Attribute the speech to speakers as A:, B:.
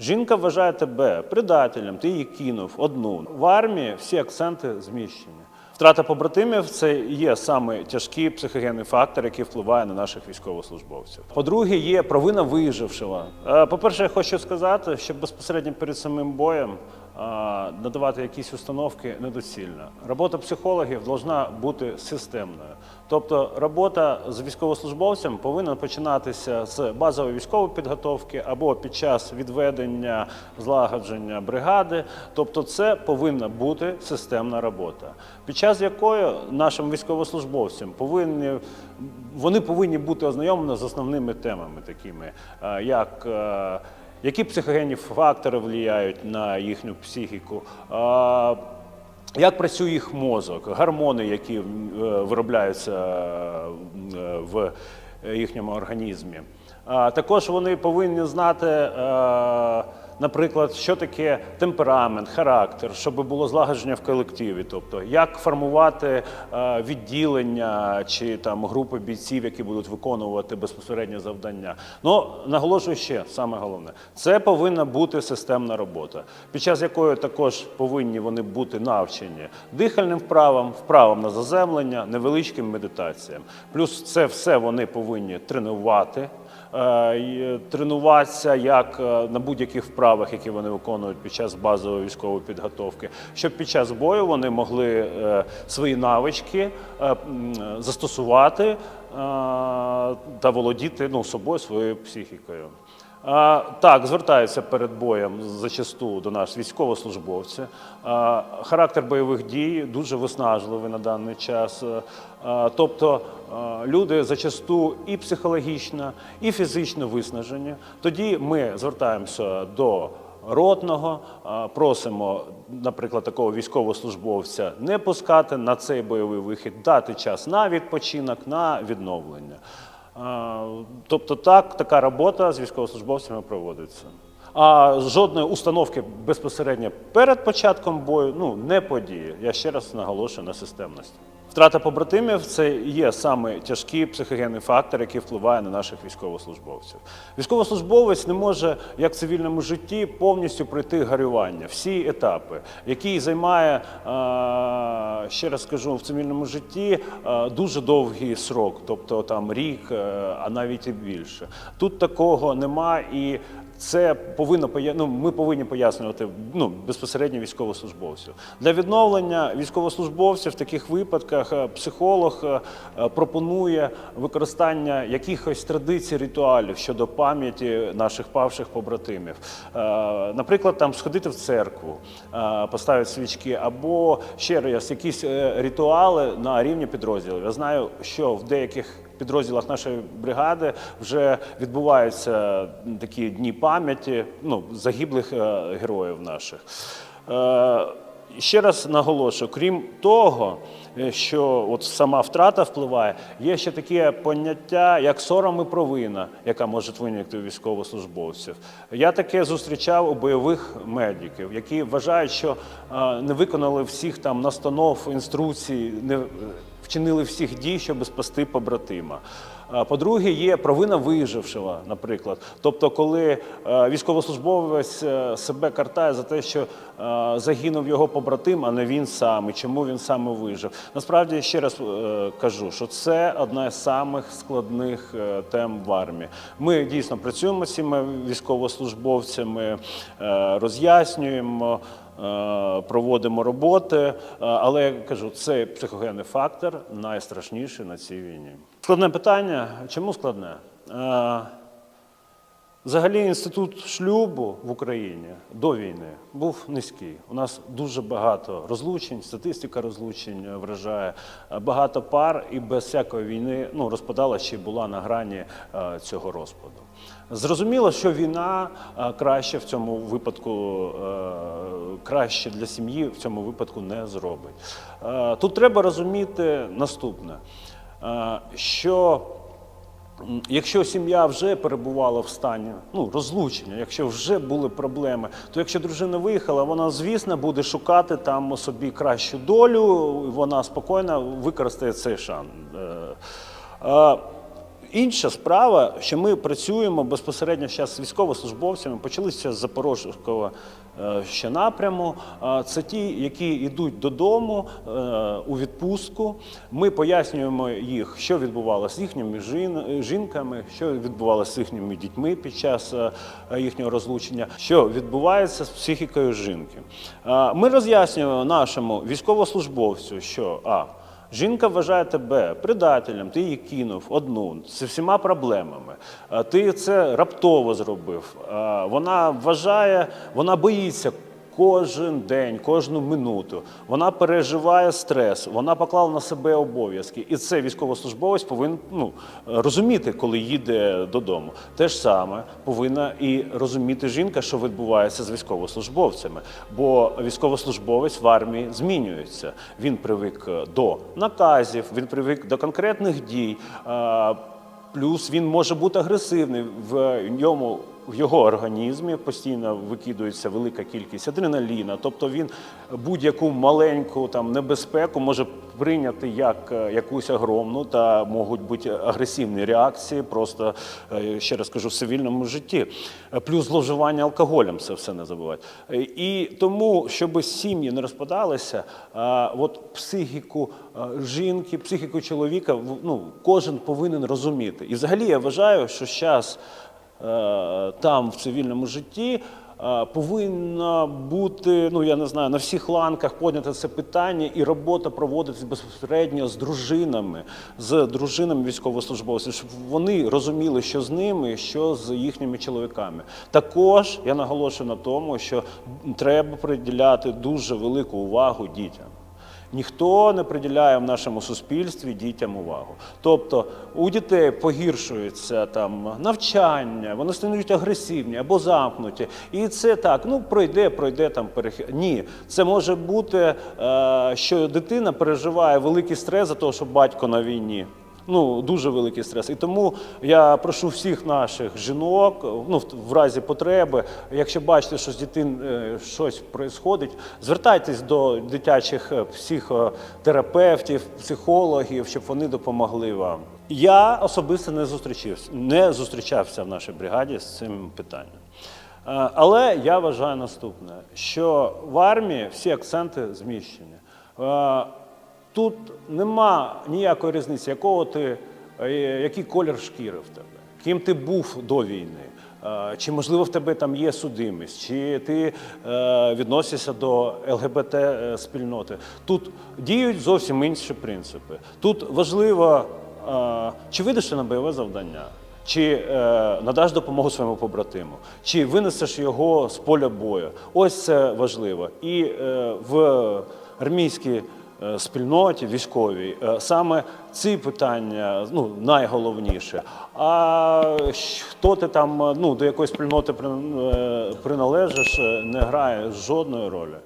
A: Жінка вважає тебе предателем, ти її кинув одну. В армії всі акценти зміщені. Втрата побратимів це є саме тяжкий психогенний фактор, який впливає на наших військовослужбовців. По-друге, є провина вижившого. Е, По-перше, я хочу сказати, що безпосередньо перед самим боєм надавати якісь установки недоцільно. Робота психологів повинна бути системною. Тобто робота з військовослужбовцем повинна починатися з базової військової підготовки або під час відведення злагодження бригади. Тобто, це повинна бути системна робота, під час якої нашим військовослужбовцям повинні вони повинні бути ознайомлені з основними темами, такими як е, які психогенні фактори впливають на їхню психіку. як працює їх мозок, гормони, які е, виробляються е, в їхньому організмі. Також вони повинні знати, е, наприклад, що таке темперамент, характер, щоб було злагодження в колективі, тобто як формувати е, відділення чи там групи бійців, які будуть виконувати безпосереднє завдання. Ну наголошую ще саме головне, це повинна бути системна робота, під час якої також повинні вони бути навчені дихальним вправам, вправам на заземлення, невеличким медитаціям. Плюс це все вони повинні тренувати. Е, Тренуватися як е, на будь-яких вправах, які вони виконують під час базової військової підготовки, щоб під час бою вони могли е, свої навички застосувати та володіти ну, собою, своєю психікою. Так, звертаються перед боєм зачасту до нас військовослужбовці. Характер бойових дій дуже виснажливий на даний час. Тобто люди зачасту і психологічно, і фізично виснажені. Тоді ми звертаємося до ротного, просимо, наприклад, такого військовослужбовця не пускати на цей бойовий вихід, дати час на відпочинок, на відновлення. Тобто так, така робота з військовослужбовцями проводиться. А жодної установки безпосередньо перед початком бою ну, не подіє. Я ще раз наголошую на системності. Втрата побратимів це є саме тяжкий психогенний фактор, який впливає на наших військовослужбовців. Військовослужбовець не може, як в цивільному житті, повністю пройти горювання, всі етапи, який займає, е, ще раз скажу, в цивільному житті е, дуже довгий срок, тобто там рік, е, а навіть і більше. Тут такого нема і. Це повинно ну, ми повинні пояснювати ну, безпосередньо військовослужбовців. Для відновлення військовослужбовців в таких випадках е, психолог е, е, пропонує використання якихось традицій, ритуалів щодо пам'яті наших павших побратимів. Наприклад, там сходити в церкву, поставити свічки, або ще раз якісь ритуали на рівні підрозділів. Я знаю, що в деяких підрозділах нашої бригади вже відбуваються такі дні пам'яті ну, загиблих героїв наших. Ще раз наголошую, крім того, е, що от сама втрата впливає, є ще таке поняття, як сором і провина, яка може виникти у військовослужбовців. Я таке зустрічав у бойових медиків, які вважають, що не виконали всіх там настанов, інструкцій, не вчинили всіх дій, щоб спасти побратима. По-друге, є провина вижившого, наприклад. Тобто, коли е, військовослужбовець е, себе картає за те, що е, загинув його побратим, а не він сам, і чому він саме вижив. Насправді, ще раз е, кажу, що це одна з самих складних е, тем в армії. Ми дійсно працюємо з цими військовослужбовцями, е, роз'яснюємо. Е, проводимо роботи, е, але я кажу, це психогенний фактор найстрашніший на цій війні. Складне питання. Чому складне? Взагалі інститут шлюбу в Україні до війни був низький. У нас дуже багато розлучень, статистика розлучень вражає багато пар, і без всякої війни ну, розпадала ще була на грані е, цього розпаду. Зрозуміло, що війна е, краще в цьому випадку, е, краще для сім'ї в цьому випадку не зробить. Тут треба розуміти наступне, що Якщо сім'я вже перебувала в стані ну, розлучення, якщо вже були проблеми, то якщо дружина виїхала, вона, звісно, буде шукати там собі кращу долю, вона спокійно використає цей шанс. Е, е, Інша справа, що ми працюємо безпосередньо зараз з військовослужбовцями, почалися з Запорожського е, ще напряму. Е, Це ті, які йдуть додому е, у відпустку. Ми пояснюємо їх, що відбувалося з їхніми жінками, що відбувалося з їхніми дітьми під час е, їхнього розлучення, що відбувається з психікою жінки. Е, Ми роз'яснюємо нашому військовослужбовцю, що а. Жінка вважає тебе предателем, ти її кинув одну з всіма проблемами. Е, Ти це раптово зробив. Е, Вона вважає, вона боїться кожен день, кожну минуту. Вона переживає стрес, вона поклала на себе обов'язки. І це військовослужбовець повинен ну, розуміти, коли їде додому. Те ж саме повинна і розуміти жінка, що відбувається з військовослужбовцями. Бо військовослужбовець в армії змінюється. Він привик до наказів, він привик до конкретних дій. Плюс він може бути агресивний в ньому. В його організмі постійно викидується велика кількість адреналіна, тобто він будь-яку маленьку там небезпеку може прийняти як е, якусь огромну та можуть бути агресивні реакції, просто е, ще раз кажу, в цивільному житті. Е, Плюс зловживання алкоголем, це все не забувати. Е, І тому, щоб сім'ї не розпадалися, от психіку жінки, психіку чоловіка, ну, кожен повинен розуміти. І взагалі я вважаю, що зараз там, в цивільному житті, повинна бути, ну я не знаю, на всіх ланках поднято це питання, і робота проводиться безпосередньо з дружинами, з дружинами військовослужбовців, щоб вони розуміли, що з ними, що з їхніми чоловіками. Також я наголошую на тому, що треба приділяти дуже велику увагу дітям. Ніхто не приділяє в нашому суспільстві дітям увагу. Тобто у дітей погіршується там навчання, вони стають агресивні або замкнуті. І це так, ну пройде, пройде там перехід. Ні, це може бути, е, що дитина переживає великий стрес за те, що батько на війні. Ну, дуже великий стрес. І тому я прошу всіх наших жінок, ну, в- разі потреби, якщо бачите, що з дитин е, щось відбувається, звертайтесь до дитячих е, психотерапевтів, психологів, щоб вони допомогли вам. Я особисто не зустрічався, не зустрічався в нашій бригаді з цим питанням. Е, Але я вважаю наступне, що в армії всі акценти зміщені. Тут нема ніякої різниці, якого ти, е, який колір шкіри в тебе, ким ти був до війни. Е, Чи можливо в тебе там є судимість, чи ти е, відносишся до ЛГБТ спільноти? Тут діють зовсім інші принципи. Тут важливо, чи вийдеш ти на бойове завдання, чи е, надаш допомогу своєму побратиму, чи винесеш його з поля бою. Ось це важливо. І е, в армійській спільноті військовій е, саме ці питання ну, найголовніше. А хто ти там е, ну, до якої спільноти е, приналежиш, е, не грає жодної ролі.